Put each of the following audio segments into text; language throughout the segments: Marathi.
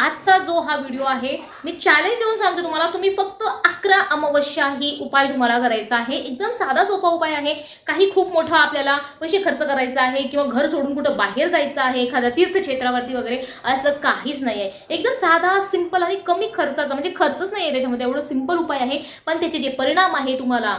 आजचा जो हा व्हिडिओ आहे मी चॅलेंज देऊन सांगते तुम्हाला तुम्ही फक्त अकरा अमावस्या ही उपाय तुम्हाला करायचा आहे. एकदम साधा सोपा उपाय आहे. काही खूप मोठा आपल्याला पैसे खर्च करायचा आहे किंवा घर सोडून कुठं बाहेर जायचं आहे एखाद्या तीर्थक्षेत्रावरती वगैरे असं काहीच नाही आहे. एकदम साधा सिंपल आणि कमी खर्चाचा म्हणजे खर्चच नाही आहे त्याच्यामध्ये. एवढं सिंपल उपाय आहे. पण त्याचे जे परिणाम आहे तुम्हाला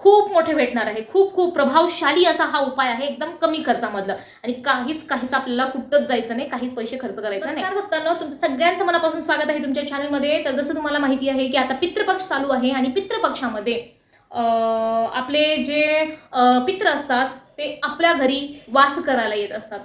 खूप मोठे भेटणार आहे. खूप खूप प्रभावशाली असा हा उपाय आहे. एकदम कमी खर्चामधला. आणि काहीच काहीच आपल्याला कुठंच जायचं नाही. काहीच पैसे खर्च करायचा नाही. भक्तांनो तुमचं सगळ्यांचं मनापासून स्वागत आहे तुमच्या चॅनलमध्ये तर जसं तुम्हाला माहिती आहे की आता पितृपक्ष चालू आहे आणि पितृपक्षामध्ये आपले जे पित्र असतात ते आपल्या घरी वास करायला येत असतात.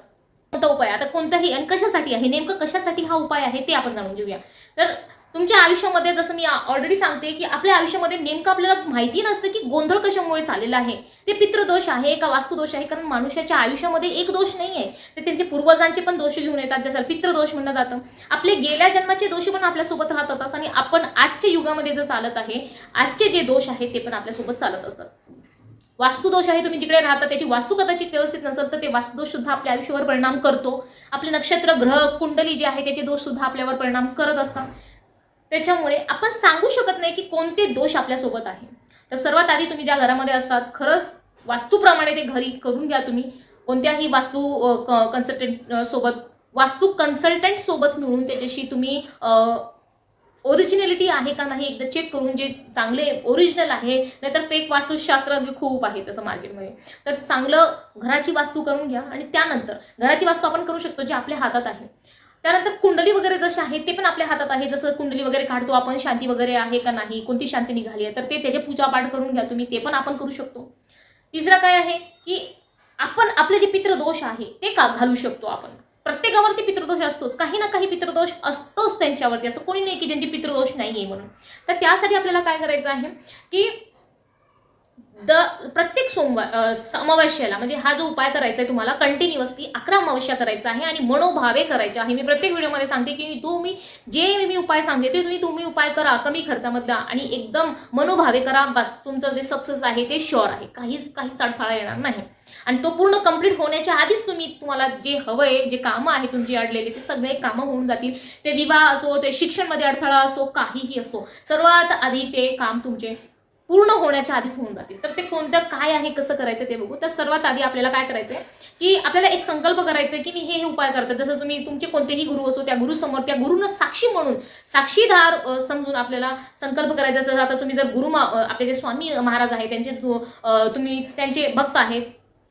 कोणता उपाय? आता कोणताही आणि कशासाठी आहे? नेमकं कशासाठी हा उपाय आहे ते आपण जाणून घेऊया. तर तुमच्या आयुष्यामध्ये जसं मी ऑलरेडी सांगते की आपल्या आयुष्यामध्ये नेमकं आपल्याला माहिती नसतं की गोंधळ कशामुळे चाललेला आहे. ते पितृदोष आहे का वास्तुदोष आहे? कारण मानुष्याच्या आयुष्यामध्ये एक दोष नाही आहे ते त्यांचे पूर्वजांचे पण दोष घेऊन येतात जसं पितृदोष म्हणलं जातं. आपले गेल्या जन्माचे दोष पण आपल्यासोबत राहतात आणि आपण आजच्या युगामध्ये जे चालत आहे आजचे जे दोष आहेत ते पण आपल्यासोबत चालत असतात. वास्तुदोष आहे तुम्ही जिकडे राहता त्याची वास्तू कदाचित व्यवस्थित नसेल तर ते वास्तुदोष सुद्धा आपल्या आयुष्यावर परिणाम करतो. आपले नक्षत्र ग्रह कुंडली जे आहे त्याचे दोष सुद्धा आपल्यावर परिणाम करत असतात. त्याच्यामुळे आपण सांगू शकत नाही की कोणते दोष आपल्यासोबत आहे. तर सर्वात आधी तुम्ही ज्या घरामध्ये असतात खरंच वास्तूप्रमाणे ते घरी करून घ्या तुम्ही. कोणत्याही वास्तू कन्सल्टंट सोबत वास्तू कन्सल्टंट सोबत मिळून त्याच्याशी तुम्ही ओरिजिनॅलिटी आहे का नाही एकदा चेक करून जे चांगले ओरिजिनल आहे नाहीतर फेक वास्तुशास्त्र खूप आहे तसं मार्केटमध्ये तर चांगलं घराची वास्तू करून घ्या आणि त्यानंतर घराची वास्तू आपण करू शकतो जे आपल्या हातात आहे. त्यानंतर कुंडली वगैरे जसे आहे ते पण आपल्या हातात आहे. जसं कुंडली वगैरे काढतो आपण शांती वगैरे आहे का नाही कोणती शांती निघाली आहे तर ते त्याचे पूजापाठ करून घ्या तुम्ही ते पण आपण करू शकतो. तिसरं काय आहे की आपण आपले जे पितृदोष आहे ते का घालू शकतो आपण? प्रत्येकावरती पितृदोष असतोच. काही ना काही पितृदोष असतोच त्यांच्यावरती. असं कोणी नाही की ज्यांचे पितृदोष नाही आहे म्हणून. तर त्यासाठी आपल्याला काय करायचं आहे की द प्रत्येक सोमवार अमावस्याला म्हणजे हा जो उपाय करायचा आहे तुम्हाला कंटिन्युअसली अकरा अमावस्या करायचा आहे आणि मनोभावे करायचे आहे. मी प्रत्येक व्हिडिओमध्ये सांगते की तुम्ही जे मी उपाय सांगते ते तुम्ही तुम्ही उपाय करा कमी खर्चामधला आणि एकदम मनोभावे करा. बस तुमचं जे सक्सेस आहे ते शुअर आहे. काहीच काहीच अडथळा येणार नाही. आणि तो पूर्ण कंप्लीट होण्याच्या आधीच तुम्ही तुम्हाला जे हवं आहे जे कामं आहे तुमची अडलेली ते सगळे कामं होऊन जातील. ते विवाह असो ते शिक्षणमध्ये अडथळा असो काहीही असो सर्वात आधी ते काम तुमचे पूर्ण होण्याच्या आधीच होऊन जातील. तर ते कोणतं काय आहे कसं करायचं ते बघू. तर सर्वात आधी आपल्याला काय करायचं आहे की आपल्याला एक संकल्प करायचा आहे की मी हे हे उपाय करते. जसं तुम्ही तुमचे कोणतेही गुरु असो त्या गुरुसमोर त्या गुरुनं साक्षी म्हणून साक्षीधार समजून आपल्याला संकल्प करायचा जसं आता तुम्ही जर गुरु मा- आपले जे स्वामी महाराज आहेत त्यांचे तुम्ही त्यांचे भक्त आहेत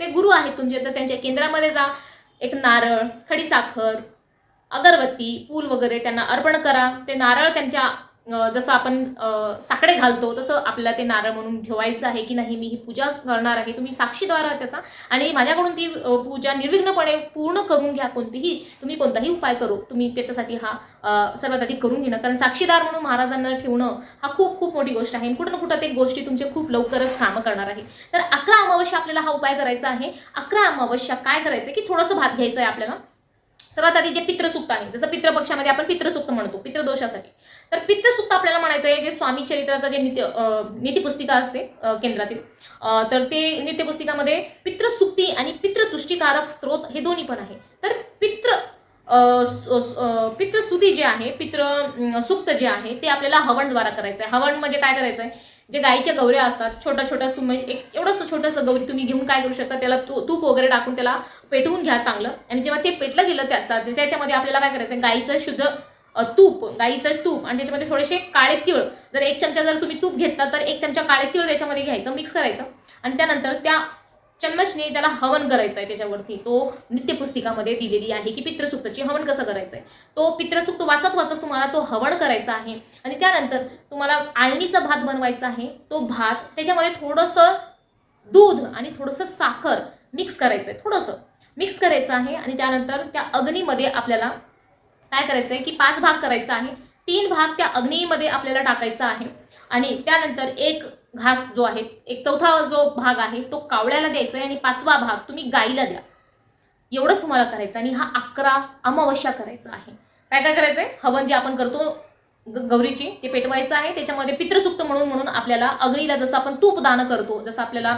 ते गुरु आहेत तुमचे तर त्यांच्या केंद्रामध्ये जा. एक नारळ खडीसाखर अगरबत्ती फूल वगैरे त्यांना अर्पण करा. ते नारळ त्यांच्या जसं आपण साकडे घालतो तसं आपल्याला ते नारळ म्हणून ठेवायचं आहे की नाही मी ही पूजा करणार आहे तुम्ही साक्षीद्वार आहात त्याचा. आणि माझ्याकडून ती पूजा निर्विघ्नपणे पूर्ण करून घ्या कोणतीही तुम्ही कोणताही उपाय करू तुम्ही त्याच्यासाठी हा सर्वात आधी करून घेणं. कारण साक्षीदार म्हणून महाराजांना ठेवणं हा खूप खूप मोठी गोष्ट आहे. कुठं ना कुठं ते गोष्टी तुमचे खूप लवकरच कामं करणार आहे. तर अकरा अमावस्या आपल्याला हा उपाय करायचा आहे. अकरा अमावस्या काय करायचं की थोडंसं भात घ्यायचं आहे आपल्याला. सर्वात आधी जे पितृसुक्त आहे जसं पितृपक्षामध्ये आपण पितृसुक्त म्हणतो पितृदोषासाठी. तर पितृसुक्त आपल्याला म्हणायचं आहे जे स्वामी चरित्राचं जे नित्य नीतीपुस्तिका नीतिपुस्तिका असते केंद्रातील तर ते नित्यपुस्तिकामध्ये पितृसुक्ती आणि पितृतुष्टीकारक स्त्रोत हे दोन्ही पण आहे. तर पितृ अं, पितृस्तुती जे आहे पितृ सुक्त जे आहे ते आपल्याला हवनद्वारा करायचं आहे हवन म्हणजे काय करायचं आहे जे गाईच्या गौऱ्या असतात छोट्या छोट्या तुम्ही एक एवढंसं छोटंसं गौरी तुम्ही घेऊन काय करू शकता त्याला तू तूप वगैरे टाकून त्याला पेटवून घ्या चांगलं. आणि जेव्हा ते पेटलं गेलं त्याचा त्याच्यामध्ये आपल्याला काय करायचं गाईचं शुद्ध तूप गाईचं तूप आणि त्याच्यामध्ये थोडेसे काळे तीळ. जर एक चमचा जर तुम्ही तूप घेतला तर एक चमचा काळे तीळ त्याच्यामध्ये घ्यायचं मिक्स करायचं. आणि त्यानंतर त्या चम्मचने त्याला हवन करायचं आहे त्याच्यावरती. तो नित्यपुस्तिकामध्ये दिलेली आहे की पितृसुक्तची हवन कसं करायचं आहे तो पितृसुक्त वाचत वाचत तुम्हाला तो हवन करायचा आहे. आणि त्यानंतर तुम्हाला आळणीचा भात बनवायचा आहे. तो भात त्याच्यामध्ये थोडंसं दूध आणि थोडंसं साखर मिक्स करायचं आहे थोडंसं मिक्स करायचं आहे आणि त्यानंतर त्या अग्नीमध्ये आपल्याला काय करायचं आहे की पाच भाग करायचा आहे. तीन भाग त्या अग्नीमध्ये आपल्याला टाकायचा आहे. आणि त्यानंतर एक घास जो आहे एक चौथा जो भाग आहे तो कावळ्याला द्यायचा आहे आणि पाचवा भाग तुम्ही गाईला द्या. एवढंच तुम्हाला करायचं आणि हा अकरा अमावस्या करायचा आहे. काय काय करायचं आहे हवन जे आपण करतो गौरीची ते पेटवायचं आहे. त्याच्यामध्ये पितृसुक्त म्हणून म्हणून आपल्याला अग्नीला जसं आपण तूप दान करतो जसं आपल्याला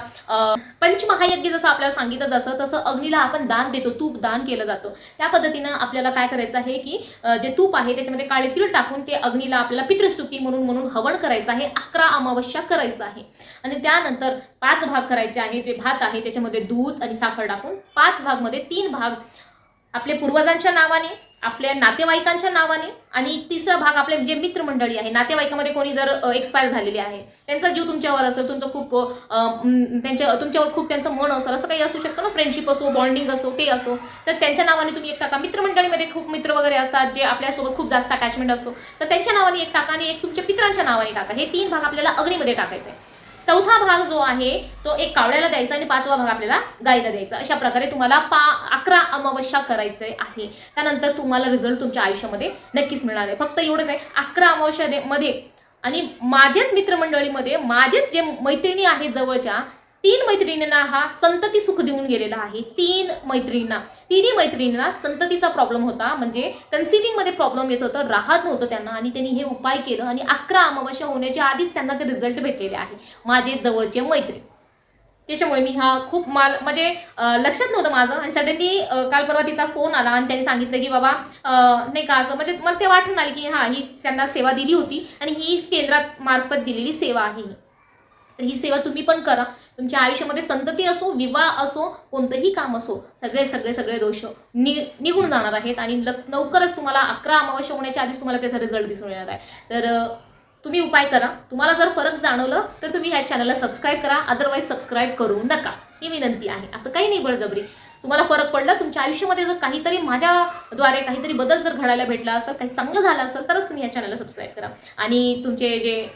पंचमहायज्ञ जसं आपल्याला सांगितलं जसं तसं अग्नीला आपण दान देतो तूप दान केलं जातं. त्या पद्धतीनं आपल्याला काय करायचं आहे की जे तूप आहे त्याच्यामध्ये काळे तीळ टाकून ते अग्नीला आपल्याला पितृस्तुती म्हणून म्हणून हवन करायचं आहे. अकरा अमावस्या करायचं आहे. आणि त्यानंतर पाच भाग करायचे आहे. जे भात आहे त्याच्यामध्ये दूध आणि साखर टाकून पाच भागमध्ये तीन भाग. आपल्या पूर्वजांच्या नावाने आपल्या नातेवाईकांच्या नावाने आणि तिसरा भाग आपले जे मित्रमंडळी आहे नातेवाईकामध्ये कोणी जर एक्सपायर झालेले आहे त्यांचा जीव तुमच्यावर असेल तुमचं खूप त्यांच्या तुमच्यावर खूप त्यांचं मन असेल असं काही असू शकतं ना? फ्रेंडशिप असो बॉन्डिंग असो ते असो. तर त्यांच्या नावाने तुम्ही एक टाका. मित्रमंडळीमध्ये खूप मित्र वगैरे असतात जे आपल्यासोबत खूप जास्त अटॅचमेंट असतो. तर त्यांच्या नावाने एक टाका आणि एक तुमच्या पित्रांच्या नावाने टाका. हे तीन भाग आपल्याला अग्नीमध्ये टाकायचे आहे. चौथा भाग जो आहे तो एक कावळ्याला द्यायचा आणि पाचवा भाग आपल्याला गायीला द्यायचा. अशा प्रकारे तुम्हाला पा अकरा अमावस्या करायचे आहे. त्यानंतर तुम्हाला रिझल्ट तुमच्या आयुष्यामध्ये नक्कीच मिळणार आहे. फक्त एवढंच आहे अकरा अमावस्या दे- मध्ये आणि माझेच मित्रमंडळीमध्ये माझेच जे मैत्रिणी आहेत जवळच्या तीन मैत्रिणींना हा संतती सुख देऊन गेलेला आहे. तीन मैत्रिणींना तिन्ही मैत्रिणींना संततीचा प्रॉब्लेम होता. म्हणजे कन्सिव्हिंगमध्ये प्रॉब्लेम येत होतं राहत नव्हतं त्यांना आणि त्यांनी हे उपाय केलं आणि अकरा अमावस्या होण्याच्या आधीच त्यांना ते रिझल्ट भेटलेले आहे. माझे जवळचे मैत्रीण. त्याच्यामुळे मी हा खूप माल म्हणजे लक्षात नव्हतं माझं आणि सडनली काल परवा तिचा फोन आला आणि त्यांनी सांगितलं की बाबा नाही का असं म्हणजे मला ते वाटून आलं की हां ही त्यांना सेवा दिली होती आणि ही केंद्रात मार्फत दिलेली सेवा आहे ही. तर ही सेवा तुम्ही पण करा. तुमच्या आयुष्यामध्ये संतती असो विवाह असो कोणतंही काम असो सगळे सगळे सगळे दोष नि निघून जाणार आहेत आणि लवकरच तुम्हाला अकरा अमावस्या होण्याच्या आधीच तुम्हाला त्याचा रिझल्ट दिसून येणार आहे. तर तुम्ही उपाय करा. तुम्हाला जर फरक जाणवलं तर तुम्ही ह्या चॅनलला सबस्क्राईब करा. अदरवाईज सबस्क्राईब करू नका. ही विनंती आहे. असं काही नाही बळजबरी. तुम्हाला फरक पडला तुमच्या आयुष्यामध्ये जर काहीतरी माझ्याद्वारे काहीतरी बदल जर घडायला भेटला असेल काही चांगलं झालं असेल तरच तुम्ही ह्या चॅनलला सबस्क्राईब करा. आणि तुमचे जे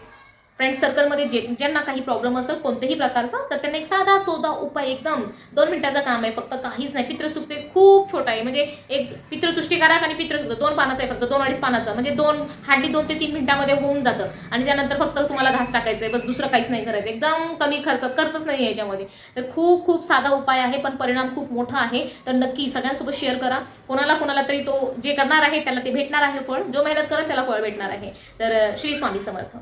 फ्रेंड सर्कलमध्ये जे ज्यांना काही प्रॉब्लेम असेल कोणत्याही प्रकारचा तर त्यांना एक साधा सोधा उपाय एकदम दोन मिनिटाचं काम आहे. फक्त काहीच नाही. पितृस्तुप खूप छोटा आहे. म्हणजे एक पितृतुष्टीकारक आणि पितृस्तुप दोन पानाचं आहे फक्त. दोन अडीच पानाचं. म्हणजे दोन हार्डली दोन ते तीन मिनिटामध्ये होऊन जातं. आणि त्यानंतर फक्त तुम्हाला घास टाकायचं आहे. बस दुसरं काहीच नाही करायचं. एकदम कमी खर्च खर्चच नाही आहे याच्यामध्ये. तर खूप खूप साधा उपाय आहे पण परिणाम खूप मोठा आहे. तर नक्की सगळ्यांसोबत शेअर करा. कोणाला कोणाला तरी तो जे करणार आहे त्याला ते भेटणार आहे फळ. जो मेहनत करत त्याला फळ भेटणार आहे. तर श्री स्वामी समर्थ.